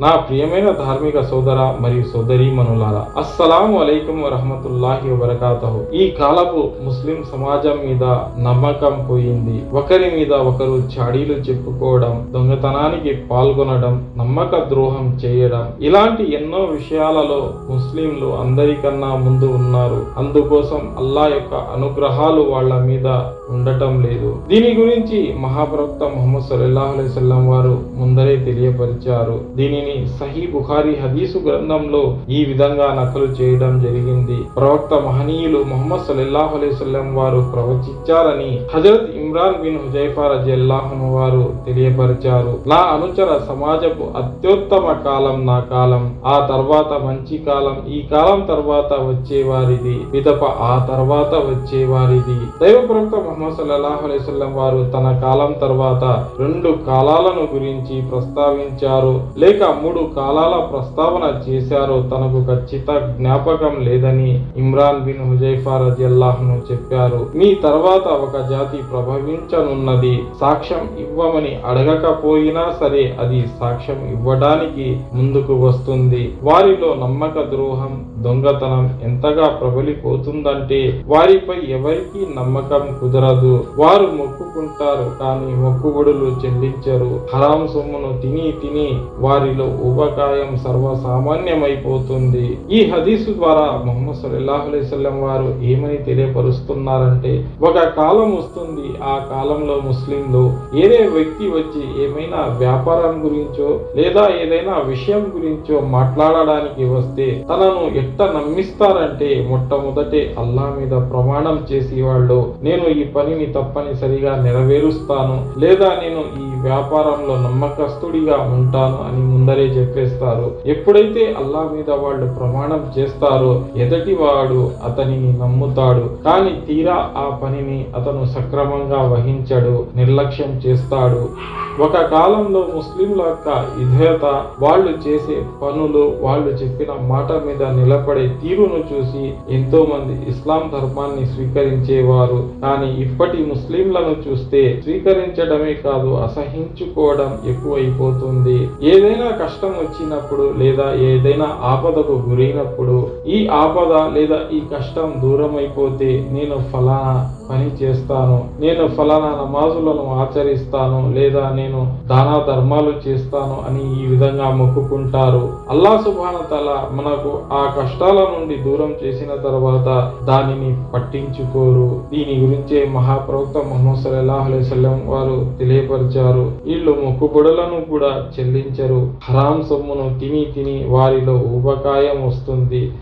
నా ప్రియమైన ధార్మిక సోదర మరియు సోదరీమణులారా అస్సలాము అలైకుం వరహమతుల్లాహి వరకాతహు ఈ కాలపు ముస్లిం సమాజం మీద నమ్మకం పోయింది. ఒకరి మీద ఒకరు చాడీలు చెప్పుకోవడం దొంగతనానికి పాల్గొనడం నమ్మక ద్రోహం చేయడం. ఇలాంటి ఎన్నో విషయాలలో ముస్లింలు అందరికన్నా ముందు ఉన్నారు. అందుకోసం అల్లా యొక్క అనుగ్రహాలు వాళ్ళ మీద ఉండటం లేదు. దీని గురించి మహాప్రవక్త ముహమ్మద్ సల్లాహు అలైవల్లం వారు ముందరే తెలియపరిచారు. దీనిని సహీ బుఖారి హదీసు గ్రంథంలో ఈ విధంగా నకలు చేయడం జరిగింది. ప్రవక్త మహనీయులు మొహమ్మద్ సల్లాహు అలైవల్లం వారు ప్రవచించారని హజరత్ ఇమ్రాన్ బిన్ హుజైఫా రజల్లాహను వారు తెలియపరిచారు. నా అనుచర సమాజపు అత్యుత్తమ కాలం నా కాలం ఆ తర్వాత మంచి కాలం ఈ కాలం తర్వాత వచ్చేవారిది పిదప ఆ తర్వాత వచ్చేవారిది. దైవ ప్రవక్త మొహమ్మద్ సల్లాహ్ అలైవల్లం వారు తన కాలం తర్వాత రెండు కాలాలను గురించి ప్రస్తావించారు. లేక మూడు కాలాల ప్రస్తావన చేశారో తనకు ఖచ్చిత జ్ఞాపకం లేదని ఇమ్రాన్ బిన్ హుజైఫా రజల్లాహ్ను చెప్పారు. మీ తర్వాత ఒక జాతి ప్రభవించనున్నది సాక్ష్యం ఇవ్వమని అడగకపోయినా సరే అది సాక్ష్యం ఇవ్వడానికి ముందుకు వస్తుంది. వారిలో నమ్మక ద్రోహం దొంగతనం ఎంతగా ప్రబలిపోతుందంటే వారిపై ఎవరికీ నమ్మకం కుదరదు. వారు మొక్కుకుంటారు కానీ మొక్కుబడులు చెల్లించరు. హరాం సొమ్మును తిని తిని వారిలో ఉపకాయం సర్వసామాన్యమైపోతుంది. ఈ హదీసు ద్వారా ముహమ్మద్ సల్లాహు అలైవల్లం వారు ఏమని తెలియపరుస్తున్నారంటే ఒక కాలం వస్తుంది ఆ కాలంలో ముస్లింలు ఏదే వ్యక్తి వచ్చి ఏమైనా వ్యాపారం గురించో లేదా ఏదైనా విషయం గురించో మాట్లాడడానికి వస్తే తనను ఎట్ట నమ్మిస్తారంటే మొట్టమొదటే అల్లా మీద ప్రమాణం చేసి వాళ్ళు నేను ఈ పనిని తప్పనిసరిగా నెరవేరుస్తాను లేదా నేను ఈ వ్యాపారంలో నమ్మకస్తుడిగా ఉంటాను అని ముందర చెప్పేస్తారు. ఎప్పుడైతే అల్లా మీద వాళ్ళు ప్రమాణం చేస్తారో ఎదటి వాడు అతనిని నమ్ముతాడు. కానీ తీరా ఆ పనిని అతను సక్రమంగా వహించడు నిర్లక్ష్యం చేస్తాడు. ఒక కాలంలో ముస్లింల యొక్క విధేయత వాళ్ళు చేసే పనులు వాళ్ళు చెప్పిన మాట మీద నిలబడే తీరును చూసి ఎంతో మంది ఇస్లాం ధర్మాన్ని స్వీకరించేవారు. కానీ ఇప్పటి ముస్లింలను చూస్తే స్వీకరించడమే కాదు అసహించుకోవడం ఎక్కువైపోతుంది. ఏదైనా కష్టం వచ్చినప్పుడు లేదా ఏదైనా ఆపదకు గురైనప్పుడు ఈ ఆపద లేదా ఈ కష్టం దూరం అయిపోతే నేను ఫలానా పని చేస్తాను నేను ఫలానా నమాజులను ఆచరిస్తాను లేదా నేను నేను దాన ధర్మాలు చేస్తాను అని ఈ విధంగా మొక్కుకుంటారు. అల్లా సుభాన తల మనకు ఆ కష్టాల నుండి దూరం చేసిన తర్వాత దానిని పట్టించుకోరు. దీని గురించే మహాప్రవక్త ముహమ్మద్ సల్లాహ్ అలైవల్లం వారు తెలియపరిచారు. వీళ్ళు మొక్కుబడులను కూడా చెల్లించరు. హరాం సొమ్మును తిని తిని వారిలో ఉపకాయం వస్తుంది.